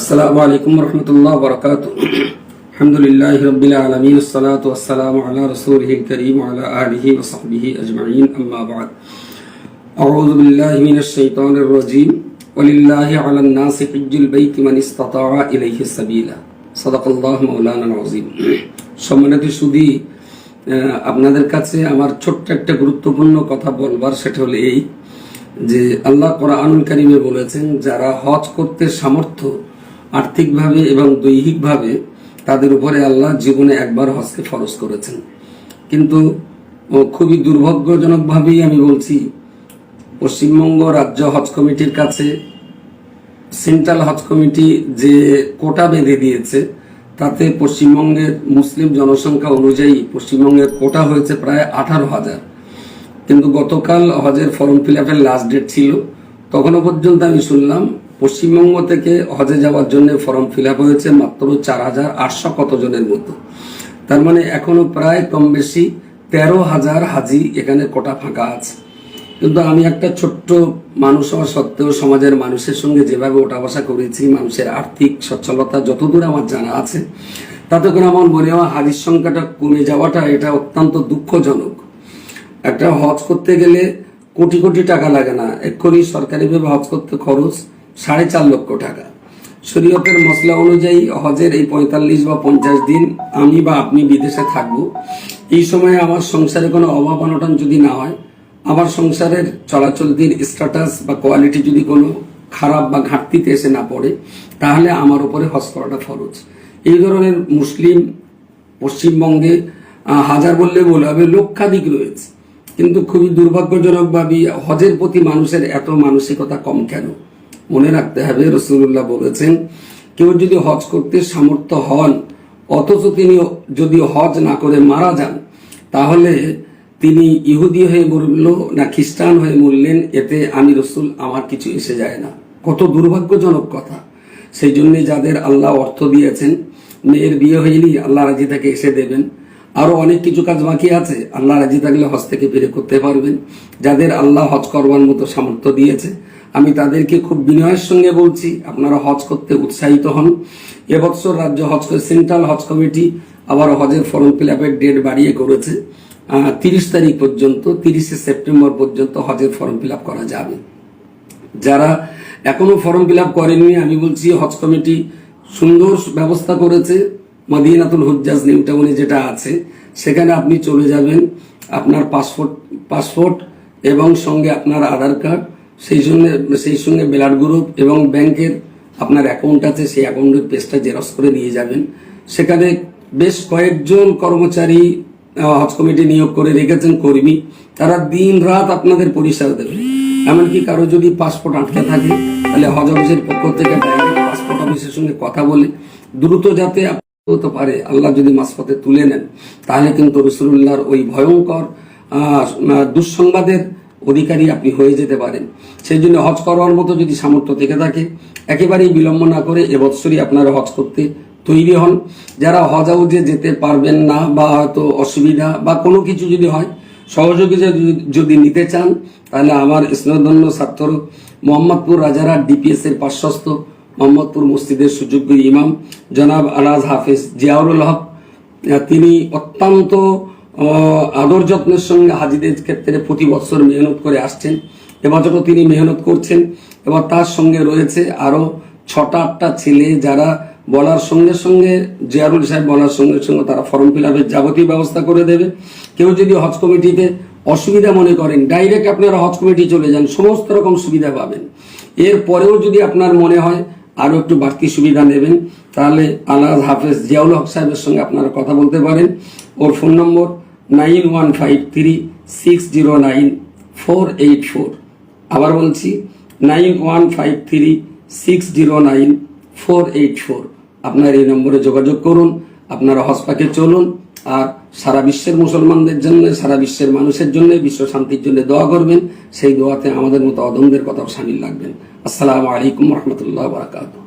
السلام عليكم ورحمة الله وبركاته الحمد لله رب العالمين الصلاة والسلام على رسوله الكريم وعلى آله وصحبه أجمعين أما بعد أعوذ بالله من الشيطان الرجيم ولله على الناس حج البيت من استطاع إليه سبيلا صدق الله مولانا العظيم সম্মানিত সুদী আপনাদের কাছে আমার ছোট্ট একটা গুরুত্বপূর্ণ কথা বলবার সেটা হলো এই যে আল্লাহ কোরআনুল কারিমে বলেছেন যারা হজ করতে সামর্থ্য আর্থিকভাবে এবং দৈহিকভাবে তাদের উপরে আল্লাহ জীবনে একবার হজকে ফরজ করেছেন। কিন্তু খুবই দুর্ভাগ্যজনকভাবেই আমি বলছি, পশ্চিমবঙ্গ রাজ্য হজ কমিটির কাছে, সেন্ট্রাল হজ কমিটি যে কোটা বেঁধে দিয়েছে, তাতে পশ্চিমবঙ্গের মুসলিম জনসংখ্যা অনুযায়ী পশ্চিমবঙ্গের কোটা হয়েছে প্রায় আঠারো হাজার। কিন্তু গতকাল হজের ফর্ম ফিল আপের লাস্ট ডেট ছিল। তখনও পর্যন্ত আমি শুনলাম পশ্চিমবঙ্গ থেকে হজে যাওয়ার জন্য ফর্ম ফিল হয়েছে মাত্র চার হাজার আটশো কতজনের মতো তার মানে এখনও প্রায় কম বেশি তেরো হাজার হাজি এখানে কোটা ফাঁকা আছে। কিন্তু আমি একটা ছোট্ট মানুষ হওয়া সত্ত্বেও সমাজের মানুষের সঙ্গে যেভাবে ওঠা বসা করেছি, মানুষের আর্থিক সচ্ছলতা যতদূর আমার জানা আছে, তাতে করে আমার মনে হয় হাজির সংখ্যাটা কমে যাওয়াটা এটা অত্যন্ত দুঃখজনক। একটা হজ করতে গেলে কোটি কোটি টাকা লাগে না। এক্ষুনি সরকারিভাবে হজ করতে খরচ সাড়ে চার লক্ষ টাকা। শরীয়তের মশলা অনুযায়ী হজের এই পঁয়তাল্লিশ বা পঞ্চাশ দিন আমি বা আপনি বিদেশে থাকব। এই সময়ে আমার সংসারে কোনো অভাব অনটন যদি না হয়, আমার সংসারের চলাচল চলাচলতির স্ট্যাটাস বা কোয়ালিটি যদি কোনো খারাপ বা ঘাটতিতে এসে না পড়ে, তাহলে আমার উপরে হজ করাটা ফরজ। এই ধরনের মুসলিম পশ্চিমবঙ্গে হাজার বললে বলে হবে, লক্ষাধিক রয়েছে। কিন্তু খুবই দুর্ভাগ্যজনকভাবে হজের প্রতি মানুষের এত মানসিকতা কম কেন? মনে রাখতে হবে রসুল্লাহ বলেছেন, কেউ যদি হজ করতে সামর্থ্য হন, অথচ তিনি যদি হজ না করে মারা যান, তাহলে তিনি ইহুদি হয়ে মরল না খ্রিস্টান হয়ে মরলেন, এতে আমি রসুল আমার কিছু এসে যায় না। কত দুর্ভাগ্যজনক কথা। সেই জন্য যাদের আল্লাহ অর্থ দিয়েছেন, মেয়ের বিয়ে হয়নি, আল্লাহ রাজি তাকে এসে দেবেন। আরও অনেক কিছু কাজ বাকি আছে, আল্লাহ রাজি থাকলে হজ থেকে ফিরে করতে পারবেন। যাদের আল্লাহ হজ করবার মতো সামর্থ্য দিয়েছে আমি তাদেরকে খুব বিনয়ের সঙ্গে বলছি, আপনারা হজ করতে উৎসাহিত হন। এবছর রাজ্য হজ সেন্ট্রাল হজ কমিটি আবার হজের ফর্ম ফিল আপের ডেট বাড়িয়ে করেছে। তিরিশ তারিখ পর্যন্ত, তিরিশে সেপ্টেম্বর পর্যন্ত হজের ফর্ম ফিল আপ করা যাবে। যারা এখনও ফর্ম ফিল আপ করেননি, আমি বলছি হজ কমিটি সুন্দর ব্যবস্থা করেছে, মদিনাতুল হুজ্জাজ নিউ টাউনে যেটা আছে, সেখানে আপনি চলে যাবেন, আপনার পাসপোর্ট পাসপোর্ট এবং সঙ্গে আপনার আধার কার্ড সেই সঙ্গে সেই সঙ্গে ব্লাড গ্রুপ এবং ব্যাংকের আপনার অ্যাকাউন্ট আছে, সেই অ্যাকাউন্টের পেজটা জেরক্স করে নিয়ে যাবেন। সেখানে বেশ কয়েকজন কর্মচারী হজ কমিটি নিয়োগ করে রেখেছেন কর্মী। তারা দিন রাত আপনাদের পরিষেবা দেবে। এমনকি কারও যদি পাসপোর্ট আটকে থাকে, তাহলে হজ অফিসের পক্ষ থেকে ডাইরেক্ট পাসপোর্ট অফিসের সঙ্গে কথা বলে দ্রুত যাতে হতে পারে, আল্লাহ যদি মাসপথে তুলে নেন। তাহলে কিন্তু রসুল্লাহর ওই ভয়ঙ্কর দুঃসংবাদের অধিকারী আপনি হয়ে যেতে পারেন। সেই জন্য হজ করার মতো যদি সামর্থ্য থেকে থাকে, একেবারেই বিলম্ব না করে এবছরই আপনারা হজ করতে তৈরি হন। যারা হজ হাউজে যেতে পারবেন না বা হয়তো অসুবিধা বা কোনো কিছু যদি হয় সহযোগিতা যদি- নিতে চান, তাহলে আমার স্নেহধন্য ছাত্র মোহাম্মদপুর রাজারা ডিপিএস এর পার্শ্বস্থ মোহাম্মদপুর মসজিদের সুযোগ্য ইমাম জনাব আলাজ হাফিজ জিয়াউরুল হক। তিনি অত্যন্ত আদর যত্নের সঙ্গে হাজিদের ক্ষেত্রে প্রতি বছর মেহনত করে আসছেন। এবছরও তিনি মেহনত করছেন, এবার তার সঙ্গে রয়েছে আরও ছটা, আটটা ছেলে যারা বলার সঙ্গে সঙ্গে, জিয়ারুল সাহেব বলার সঙ্গে সঙ্গে তারা ফর্ম ফিল আপের যাবতীয় ব্যবস্থা করে দেবে। কেউ যদি হজ কমিটিতে অসুবিধা মনে করেন, ডাইরেক্ট আপনারা হজ কমিটি চলে যান, সমস্ত রকম সুবিধা পাবেন। এর পরেও যদি আপনার মনে হয় আরও একটু বাড়তি সুবিধা নেবেন, তাহলে আল্লাহ হাফেজ জিয়াউল হক সাহেবের সঙ্গে আপনারা কথা বলতে পারেন। ওর phone number nine one five three six zero nine four eight four. আবার বলছি, nine one five three six zero nine four eight four. আপনার এই নম্বরে যোগাযোগ করুন, আপনারা হসপাকে চলুন, আর সারা বিশ্বের মুসলমানদের জন্য, সারা বিশ্বের মানুষের জন্য, বিশ্ব শান্তির জন্য দোয়া করবেন। সেই দোয়াতে আমাদের মতো অদমদের কথাও সামিল লাগবেন আসসালামু আলাইকুম রহমতুল্লাহ বারাকাতু